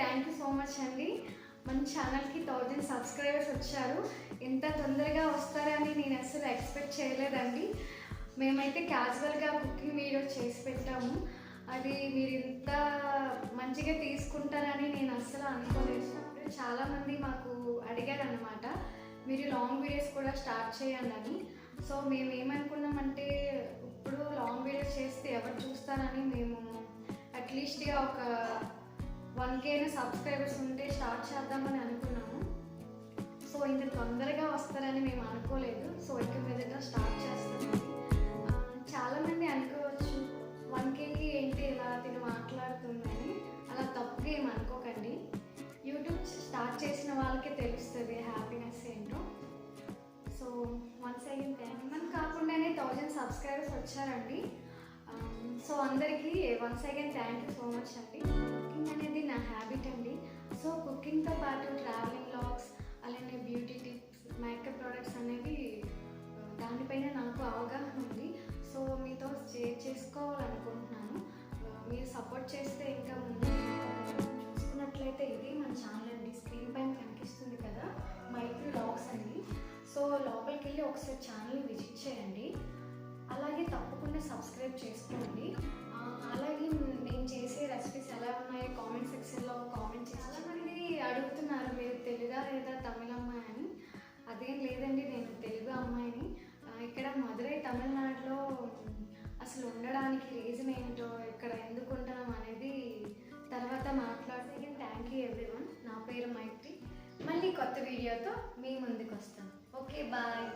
Thank you so much అండి మన ఛానల్కి థౌజండ్ సబ్స్క్రైబర్స్ వచ్చారు. ఇంత తొందరగా వస్తారని నేను అసలు ఎక్స్పెక్ట్ చేయలేదండి. మేమైతే క్యాజువల్గా కుకింగ్ వీడియో చేసి పెట్టాము. అది మీరు ఇంత మంచిగా తీసుకుంటారని నేను అస్సలు అనుకోలేదు. చాలామంది మాకు అడిగారు అనమాట మీరు లాంగ్ వీడియోస్ కూడా స్టార్ట్ చేయండి అని. సో మేము ఏమనుకున్నామంటే ఇప్పుడు లాంగ్ వీడియోస్ చేస్తే ఎవరు చూస్తారని మేము అట్లీస్ట్గా ఒక వన్ కేన సబ్స్క్రైబర్స్ ఉంటే స్టార్ట్ చేద్దామని అనుకున్నాము. సో ఇంత తొందరగా వస్తారని మేము అనుకోలేదు. సో ఇక మీదగా స్టార్ట్ చేస్తామండి చాలామంది అనుకోవచ్చు వన్ కేకి ఏంటి ఇలా తిని మాట్లాడుతుందని. అలా తప్పుగా ఏం అనుకోకండి. యూట్యూబ్ స్టార్ట్ చేసిన వాళ్ళకే తెలుస్తుంది హ్యాపీనెస్ ఏంటో. సో వన్స్ అగైన్ థ్యాంక్ మనం కాకుండానే థౌజండ్ సబ్స్క్రైబర్స్ వచ్చారండి. సో అందరికీ once again thank you so much అండి. కుకింగ్ అనేది నా హ్యాబిట్ అండి. సో కుకింగ్తో పాటు ట్రావెలింగ్ బ్లాగ్స్ అలానే బ్యూటీ టిప్స్ మేకప్ ప్రోడక్ట్స్ అనేవి దానిపైన నాకు అవగాహన ఉంది. సో మీతో షేర్ చేసుకోవాలనుకుంటున్నాను. మీరు సపోర్ట్ చేస్తే ఇంకా ముందు చూసుకున్నట్లయితే ఇది మన ఛానల్ అండి. స్క్రీన్ పైన కనిపిస్తుంది కదా మైక్రో బ్లాగ్స్ అండి. సో లోపలికి వెళ్ళి ఒకసారి ఛానల్ విజిట్ అడుగుతున్నారు మీరు తెలుగా లేదా తమిళ అమ్మాయి అని? అదేం లేదండి నేను తెలుగు అమ్మాయిని. ఇక్కడ మదురై తమిళనాడులో అసలు ఉండడానికి రీజన్ ఏంటో ఇక్కడ ఎందుకు ఉంటున్నాం అనేది తర్వాత మాట్లాడితే థ్యాంక్ యూ ఎవ్రీవన్ నా పేరు మైత్రి. మళ్ళీ కొత్త వీడియోతో మీ ముందుకు వస్తాను. Okay bye